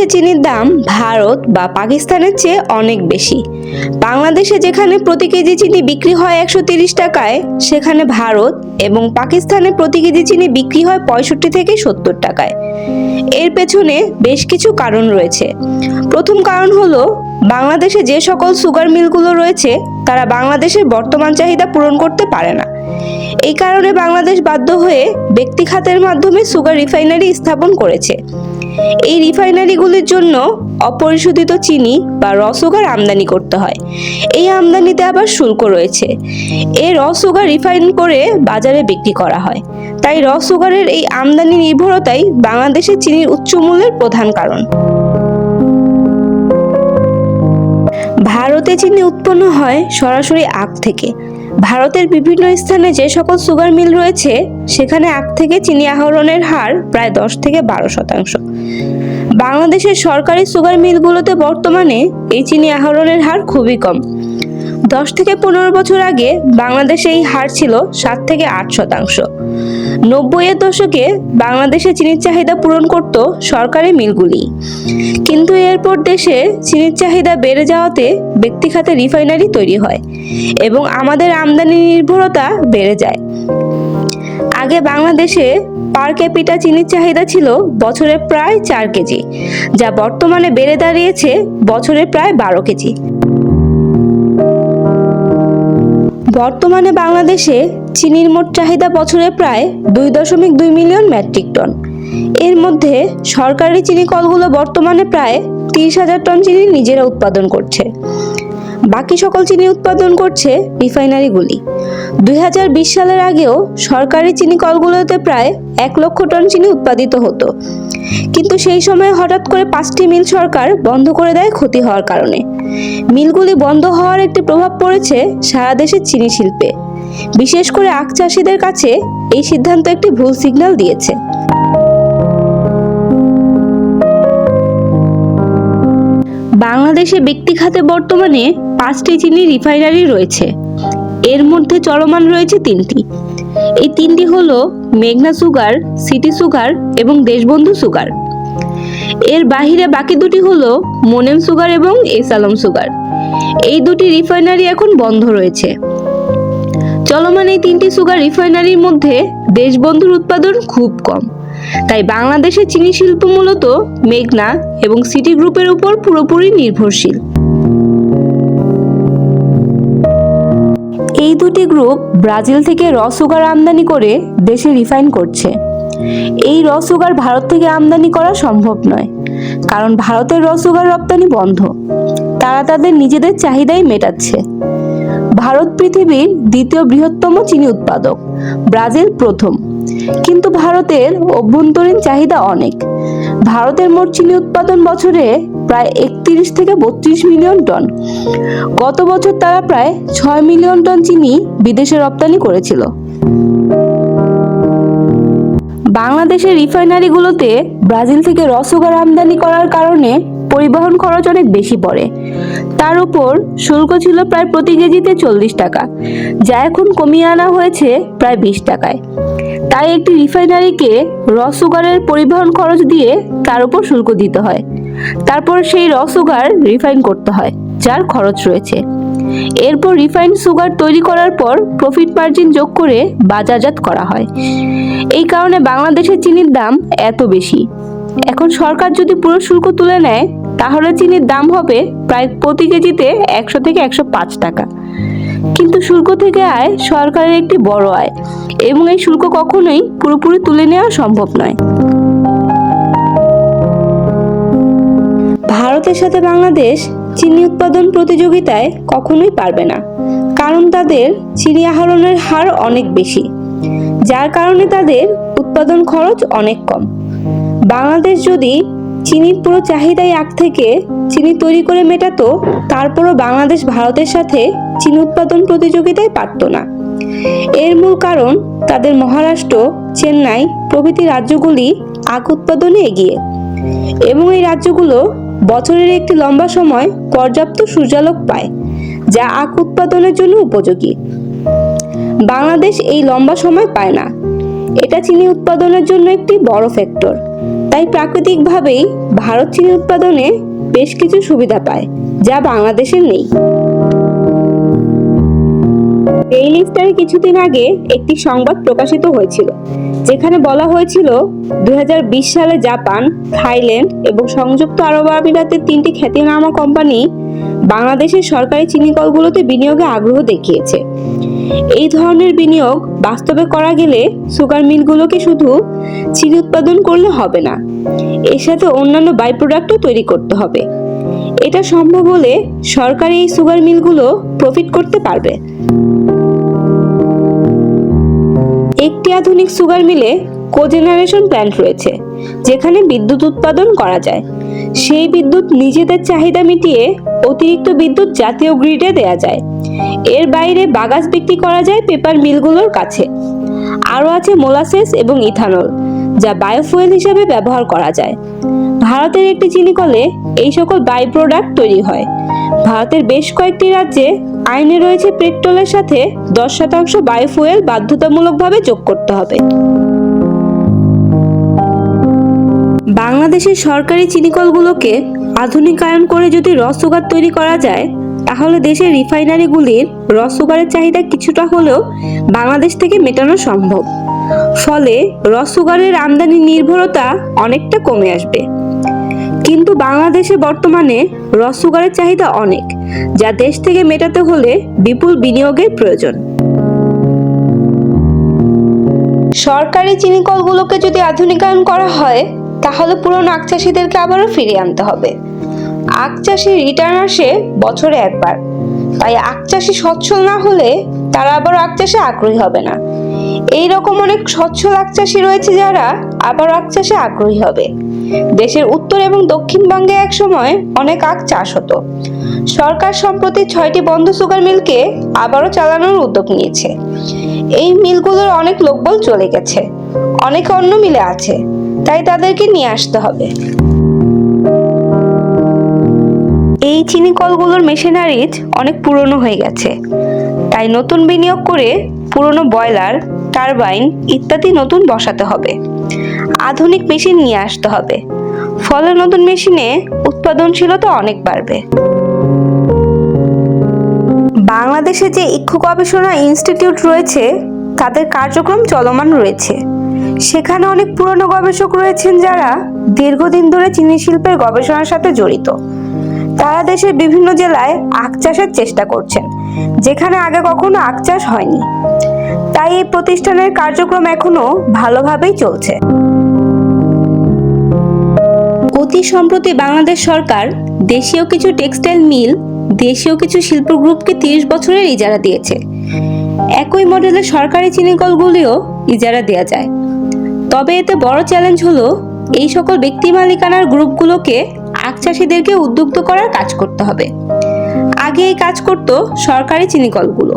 বাংলাদেশে চিনির দাম ভারত বা পাকিস্তানের চেয়ে অনেক বেশি। বাংলাদেশে যেখানে প্রতি কেজি চিনি বিক্রি হয় একশো তিরিশ টাকায়, সেখানে ভারত এবং পাকিস্তানে প্রতি কেজি চিনি বিক্রি হয় পঁয়ষট্টি থেকে সত্তর টাকায়। এর পেছনে বেশ কিছু কারণ রয়েছে। প্রথম কারণ হলো, বাংলাদেশে যে সকল সুগার মিলগুলো রয়েছে, তারা বাংলাদেশের বর্তমান চাহিদা পূরণ করতে পারে না। এই কারণে বাংলাদেশ বাধ্য হয়ে ব্যক্তি খাতের মাধ্যমে সুগার রিফাইনারি স্থাপন করেছে। এই রিফাইনারিগুলির জন্য অপরিশোধিত চিনি বা র সুগার আমদানি করতে হয়। এই আমদানিতে আবার শুল্ক রয়েছে। এই র সুগার রিফাইন করে বাজারে বিক্রি করা হয়। তাই র সুগারের এই আমদানি নির্ভরতাই বাংলাদেশের চিনির উচ্চ মূল্যের প্রধান কারণ। ভারতে চিনি উৎপন্ন হয় সরাসরি আখ থেকে। ভারতের বিভিন্ন স্থানে যে সকল সুগার মিল রয়েছে, সেখানে আখ থেকে চিনি আহরণের হার প্রায় দশ থেকে বারো শতাংশ। বাংলাদেশের সরকারি সুগার মিলগুলোতে বর্তমানে এই চিনি আহরণের হার খুবই কম। দশ থেকে পনেরো বছর আগে বাংলাদেশে এই হার ছিল সাত থেকে আট শতাংশ। নব্বইয়ের দশকে বাংলাদেশে চিনির চাহিদা পূরণ করত সরকারি মিলগুলি। কিন্তু এরপর দেশে চিনির চাহিদা বেড়ে যাওয়াতে ব্যক্তিখাতে রিফাইনারি তৈরি হয় এবং আমাদের আমদানি নির্ভরতা বেড়ে যায়। আগে বাংলাদেশে পার ক্যাপিটা চিনির চাহিদা ছিল বছরে প্রায় চার কেজি, যা বর্তমানে বেড়ে দাঁড়িয়েছে বছরে প্রায় বারো কেজি। বর্তমানে বাংলাদেশে চিনির মোট চাহিদা বছরে প্রায় দুই দশমিক দুই মিলিয়ন মেট্রিক টন। এর মধ্যে সরকারি চিনি কলগুলো বর্তমানে প্রায় তিরিশ হাজার টন চিনি নিজেরা উৎপাদন করছে। বাকি সকল চিনি উৎপাদন করছে রিফাইনারিগুলি দুই হাজার বিশ সালের আগেও সরকারি চিনি কলগুলোতে প্রায় এক লক্ষ টন চিনি উৎপাদিত হতো। কিন্তু সেই সময় হঠাৎ করে পাঁচটি মিল সরকার বন্ধ করে দেয় ক্ষতি হওয়ার কারণে। মিলগুলি বন্ধ হওয়ার একটি প্রভাব পড়েছে সারা দেশের চিনি শিল্পে। বিশেষ করে আখ চাষিদের কাছে এই সিদ্ধান্ত একটি ভুল সিগন্যাল দিয়েছে। বাংলাদেশে ব্যক্তি খাতে বর্তমানে পাঁচটি চিনি রিফাইনারি রয়েছে। এর মধ্যে চলমান রয়েছে তিনটি। এই তিনটি হলো মেঘনা সুগার, সিটি সুগার এবং দেশবন্ধু সুগার। এর বাহিরে বাকি দুটি হলো মোনেম সুগার এবং এসালম সুগার। এই দুটি রিফাইনারি এখন বন্ধ রয়েছে। চলমান এই তিনটি সুগার রিফাইনারির মধ্যে দেশবন্ধুর উৎপাদন খুব কম। তাই বাংলাদেশের চিনি শিল্প মূলত মেঘনা এবং সিটি গ্রুপের উপর পুরোপুরি নির্ভরশীল। এই দুটি গ্রুপ ব্রাজিল থেকে র সুগার আমদানি করে দেশে রিফাইন করছে। এই র সুগার ভারত থেকে আমদানি করা সম্ভব নয়, কারণ ভারতের র সুগার রপ্তানি বন্ধ। তারা তাদের নিজেদের চাহিদাই মেটাচ্ছে। ভারত পৃথিবীর দ্বিতীয় বৃহত্তম চিনি উৎপাদক, ব্রাজিল প্রথম। কিন্তু ভারতের অভ্যন্তরীণ চাহিদা অনেক। ভারতের মোট চিনি উৎপাদন বছরে প্রায় একত্রিশ থেকে বত্রিশ মিলিয়ন টন। গত বছর তারা প্রায় ছয় মিলিয়ন টন চিনি বিদেশে রপ্তানি করেছিল। বাংলাদেশের রিফাইনারিগুলোতে ব্রাজিল থেকে রসগার আমদানি করার কারণে পরিবহন খরচ অনেক বেশি পড়ে। তার উপর শুল্ক ছিল প্রায় প্রতি কেজিতে চল্লিশ টাকা, যা এখন কমিয়ে আনা হয়েছে প্রায় বিশ টাকায়। তাই একটি রিফাইনারিকে র সুগারের পরিবহন খরচ দিয়ে তার উপর শুল্ক দিতে হয়। তারপর সেই র সুগার রিফাইন করতে হয়, যার খরচ রয়েছে। এরপর রিফাইন্ড সুগার তৈরি করার পর প্রফিট মার্জিন যোগ করে বাজারজাত করা হয়। এই কারণে বাংলাদেশের চিনির দাম এত বেশি। এখন সরকার যদি পুরো শুল্ক তুলে নেয়, তাহলে চিনির দাম হবে প্রায় প্রতি কেজিতে একশো থেকে একশো পাঁচ টাকা। কিন্তু শুল্ক থেকে আয় সরকারের একটি বড় আয়। এবং এই শুল্ক কখনোই পুরোপুরি তুলে নেওয়া সম্ভব নয়। ভারতের সাথে বাংলাদেশ চিনি উৎপাদন প্রতিযোগিতায় কখনোই পারবে না। কারণ তাদের চিনি আহরণের হার অনেক বেশি। যার কারণে তাদের উৎপাদন খরচ অনেক কম। বাংলাদেশ যদি চিনির পুরো চাহিদাই আখ থেকে চিনি তৈরি করে মেটাতো, তারপরও বাংলাদেশ ভারতের সাথে চিনি উৎপাদন প্রতিযোগিতায় পারত না। এর মূল কারণ তাদের মহারাষ্ট্র, চেন্নাই প্রভৃতি রাজ্যগুলি আখ উৎপাদনে এগিয়ে। এবং এই রাজ্যগুলো বছরের একটি লম্বা সময় পর্যাপ্ত সূর্যালোক পায়, যা আখ উৎপাদনের জন্য উপযোগী। বাংলাদেশ এই লম্বা সময় পায় না। এটা চিনি উৎপাদনের জন্য একটি বড় ফ্যাক্টর। তাই প্রাকৃতিকভাবেই ভারত চিনি উৎপাদনে বেশ কিছু সুবিধা পায় যা বাংলাদেশের নেই। ডেইলি স্টারে কিছুদিন আগে একটি সংবাদ প্রকাশিত হয়েছিল, যেখানে বলা হয়েছিল দুই সালে জাপান, থাইল্যান্ড এবং সংযুক্ত আরব আমিরাতের তিনটি খ্যাতিনামা কোম্পানি বাংলাদেশের সরকারি চিনি কলগুলোতে বিনিয়োগে আগ্রহ দেখিয়েছে। এই ধরনের বিনিয়োগ বাস্তবে করা গেলে সুগার মিলগুলোকে শুধু চিনি উৎপাদন করলে হবে না, এর সাথে অন্যান্য বাই প্রোডাক্টও তৈরি করতে হবে। এটা সম্ভব হলে সরকারি এই সুগার মিলগুলো প্রফিট করতে পারবে। একটি আধুনিক সুগার মিলে কোজেনারেশন প্ল্যান্ট রয়েছে, যেখানে বিদ্যুৎ উৎপাদন করা যায়। সেই বিদ্যুৎ নিজেদের চাহিদা মিটিয়ে অতিরিক্ত বিদ্যুৎ জাতীয় গ্রিডে দেয়া যায়। এর বাইরে বাগাস বিক্রি করা যায় পেপার মিলগুলোর কাছে। আরও আছে মোলাসেস এবং ইথানল যা বায়োফুয়েল হিসেবে ব্যবহার করা যায়। ভারতের একটি চিনি কলে এই সকল বাই প্রোডাক্ট তৈরি হয়। ভারতের বেশ কয়েকটি রাজ্যে আইনে রয়েছে পেট্রোলের সাথে দশ শতাংশ বায়োফুয়েল বাধ্যতামূলকভাবে যোগ করতে হবে। বাংলাদেশের সরকারি চিনিকলগুলোকে আধুনিকায়ন করে যদি রস সুগার তৈরি করা যায়, তাহলে দেশের রিফাইনারিগুলির রস সুগারের চাহিদা কিছুটা হলেও বাংলাদেশ থেকে মেটানো সম্ভব। ফলে রস সুগারের আমদানি নির্ভরতা অনেকটা কমে আসবে। কিন্তু বাংলাদেশে বর্তমানে রস সুগারের চাহিদা অনেক, যা দেশ থেকে মেটাতে হলে বিপুল বিনিয়োগের প্রয়োজন। সরকারি চিনি কলগুলোকে যদি আধুনিকায়ন করা হয়, তাহলে পুরনো আখ চাষিদেরকে আবারও ফিরিয়ে আনতে হবে। আখ চাষি রিটার্ন আসে বছরে একবার। তাই আখ চাষি সচ্ছল না হলে তারা আবার আখ চাষে আগ্রহী হবে না। এই রকম অনেক সচ্ছল আখ চাষি রয়েছে যারা আবার আখ চাষে আগ্রহী হবে। দেশের উত্তর এবং দক্ষিণবঙ্গে এক সময় অনেক আখ চাষ হতো। সরকার সম্প্রতি ছয়টি বন্ধ সুগার মিলকে আবারও চালানোর উদ্যোগ নিয়েছে। এই মিলগুলোর অনেক লোকবল চলে গেছে। অনেকে অন্য মিলে আছে। তাই তাদেরকে নিয়ে আসতে হবে। এই চিনি কলগুলোর মেশিনারিজ অনেক পুরনো হয়ে গেছে। তাই নতুন বিনিয়োগ করে পুরনো বয়লার টারবাইন ইত্যাদি নতুন বসাতে হবে। আধুনিক মেশিন নিয়ে আসতে হবে। ফলে নতুন মেশিনে উৎপাদনশীলতা অনেক বাড়বে। বাংলাদেশে যে ইক্ষু গবেষণা ইনস্টিটিউট রয়েছে, তাদের কার্যক্রম চলমান রয়েছে। সেখানে অনেক পুরনো গবেষক রয়েছেন যারা দীর্ঘদিন ধরে চিনি শিল্পের গবেষণার সাথে জড়িত। তারা দেশের বিভিন্ন জেলায় আখ চাষের চেষ্টা করছেন, যেখানে আগে কখনো আখ চাষ হয়নি। তাই এই প্রতিষ্ঠানের কার্যক্রম এখনও ভালোভাবেই চলছে। অতি সম্প্রতি বাংলাদেশ সরকার দেশীয় কিছু টেক্সটাইল মিল, দেশীয় কিছু শিল্প গ্রুপকে তিরিশ বছরের ইজারা দিয়েছে। একই মডেলের সরকারি চিনি কলগুলিও ইজারা দেওয়া যায়। তবে এতে বড় চ্যালেঞ্জ হলো, এই সকল ব্যক্তি মালিকানার গ্রুপগুলোকে আখ চাষিদেরকে উদ্যুক্ত করার কাজ করতে হবে। আগে এই কাজ করত সরকারি চিনিকলগুলো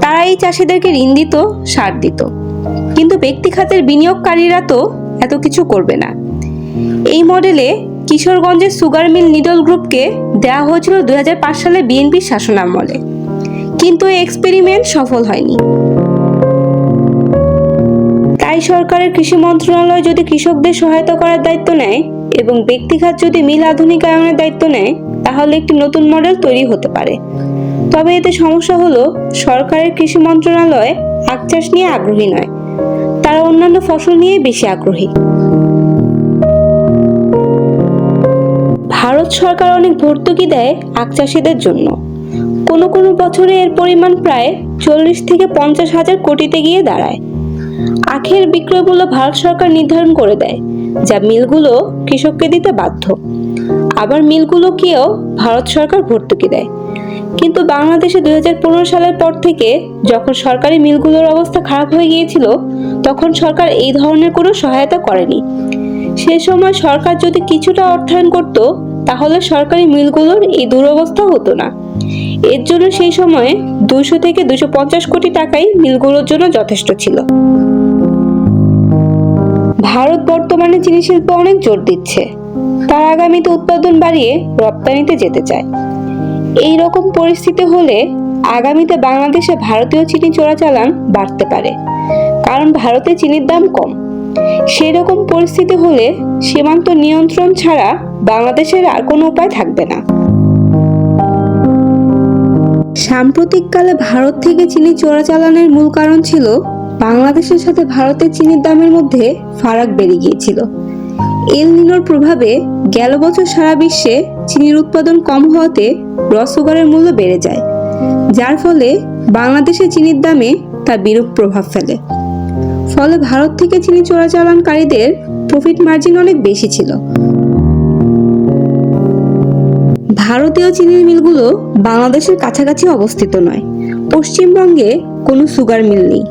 তারা এই চাষিদেরকে ঋণ দিত, সার দিত। কিন্তু ব্যক্তি খাতের বিনিয়োগকারীরা তো এত কিছু করবে না। এই মডেলে কিশোরগঞ্জের সুগার মিল নিডল গ্রুপকে দেওয়া হয়েছিল দু হাজার পাঁচ সালে বিএনপির শাসনামলে। কিন্তু এই এক্সপেরিমেন্ট সফল হয়নি। তাই সরকারের কৃষি মন্ত্রণালয় যদি কৃষকদের সহায়তা করার দায়িত্ব নেয় এবং ব্যক্তিখাত যদি মিল আধুনিকায়নের দায়িত্ব নেয় তাহলে একটি নতুন মডেল তৈরি হতে পারে। তবে এতে সমস্যা হলো, সরকারের কৃষি মন্ত্রণালয় আখ চাষ নিয়ে আগ্রহী নয়। তারা অন্যান্য ফসল নিয়ে বেশি আগ্রহী। ভারত সরকার অনেক ভর্তুকি দেয় আখ চাষিদের জন্য। কোনো কোনো বছরে এর পরিমাণ প্রায় চল্লিশ থেকে পঞ্চাশ হাজার কোটিতে গিয়ে দাঁড়ায়। আখের বিক্রয় মূল্য ভারত সরকার নির্ধারণ করে দেয়, যা মিলগুলো কৃষককে দিতে বাধ্য। আবার মিলগুলোকেও ভারত সরকার ভর্তুকি দেয়। কিন্তু বাংলাদেশে দুই সালের পর থেকে যখন সরকারি মিলগুলোর অবস্থা খারাপ হয়ে গিয়েছিল, তখন সরকার এই ধরনের কোনো সহায়তা করেনি। সে সময় সরকার যদি কিছুটা অর্থায়ন করত, তাহলে সরকারি মিলগুলোর এই দুরবস্থা হতো না। এর জন্য সেই সময়ে দুশো থেকে দুশো পঞ্চাশ কোটি টাকাই মিলগুলোর জন্য যথেষ্ট ছিল। ভারত বর্তমানে চিনি শিল্পে অনেক জোর দিচ্ছে। তার আগামীতে উৎপাদন বাড়িয়ে রপ্তানিতে যেতে চায়। এই রকম পরিস্থিতি হলে আগামীতে বাংলাদেশে ভারতীয় চিনি চোরাচালান বাড়তে পারে, কারণ ভারতে চিনির দাম কম। সেই রকম পরিস্থিতি হলে সীমান্ত নিয়ন্ত্রণ ছাড়া বাংলাদেশের আর কোনো উপায় থাকবে না। সাম্প্রতিককালে ভারত থেকে চিনি চোরাচালানের মূল কারণ ছিল বাংলাদেশের সাথে ভারতের চিনির দামের মধ্যে ফারাক বেড়ে গিয়েছিল। এল নিনোর প্রভাবে গেল বছর সারা বিশ্বে চিনির উৎপাদন কম হওয়াতে রসগোল্লার মূল্য বেড়ে যায়, যার ফলে বাংলাদেশে চিনির দামে তার বিরূপ প্রভাব ফেলে। ফলে ভারত থেকে চিনি চোরাচালানকারীদের প্রফিট মার্জিন অনেক বেশি ছিল। ভারতীয় চিনির মিলগুলো বাংলাদেশের কাছাকাছি অবস্থিত নয়। পশ্চিমবঙ্গে কোনো সুগার মিল নেই।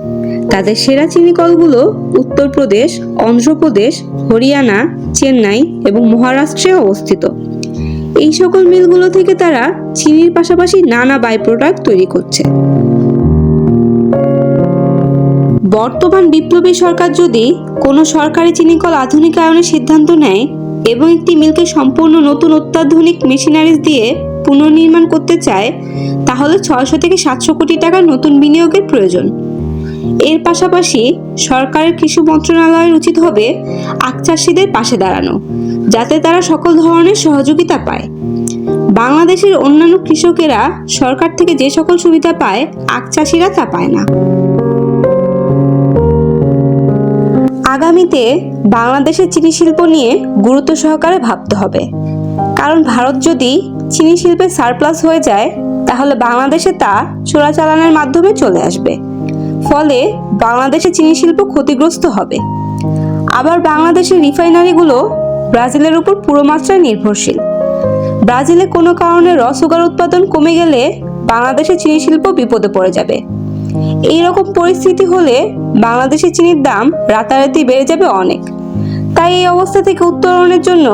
তাদের সেরা চিনি কলগুলো উত্তরপ্রদেশ, অন্ধ্রপ্রদেশ, হরিয়ানা, চেন্নাই এবং মহারাষ্ট্রে অবস্থিত। এই সকল মিলগুলো থেকে তারা চিনির পাশাপাশি নানা বাই প্রোডাক্ট তৈরি করছে। বর্তমান বিপ্লবী সরকার যদি কোনো সরকারি চিনিকল আধুনিকায়নের সিদ্ধান্ত নেয় এবং একটি মিলকে সম্পূর্ণ নতুন অত্যাধুনিক মেশিনারিজ দিয়ে পুনর্নির্মাণ করতে চায়, তাহলে ছয়শো থেকে সাতশো কোটি টাকার নতুন বিনিয়োগের প্রয়োজন। এর পাশাপাশি সরকারের কৃষি মন্ত্রণালয়ের উচিত হবে আখ চাষিদের পাশে দাঁড়ানো, যাতে তারা সকল ধরনের সহযোগিতা পায়। বাংলাদেশের অন্যান্য কৃষকেরা সরকার থেকে যে সকল সুবিধা পায় আখ চাষিরা তা পায় না। আগামীতে বাংলাদেশের চিনি শিল্প নিয়ে গুরুত্ব সহকারে ভাবতে হবে। কারণ ভারত যদি চিনি শিল্পে সারপ্লাস হয়ে যায়, তাহলে বাংলাদেশে তা চোরাচালানের মাধ্যমে চলে আসবে। ফলে বাংলাদেশের চিনি শিল্প ক্ষতিগ্রস্ত হবে। আবার বাংলাদেশের রিফাইনারিগুলো ব্রাজিলের উপর পুরো মাত্রায় নির্ভরশীল। ব্রাজিলে কোনো কারণে রসগোল্লার উৎপাদন কমে গেলে বাংলাদেশের চিনি শিল্প বিপদে পড়ে যাবে। এই রকম পরিস্থিতি হলে বাংলাদেশের চিনির দাম রাতারাতি বেড়ে যাবে অনেক। তাই এই অবস্থা থেকে উত্তরণের জন্য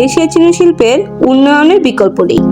দেশীয় চিনি শিল্পের উন্নয়নের বিকল্প নেই।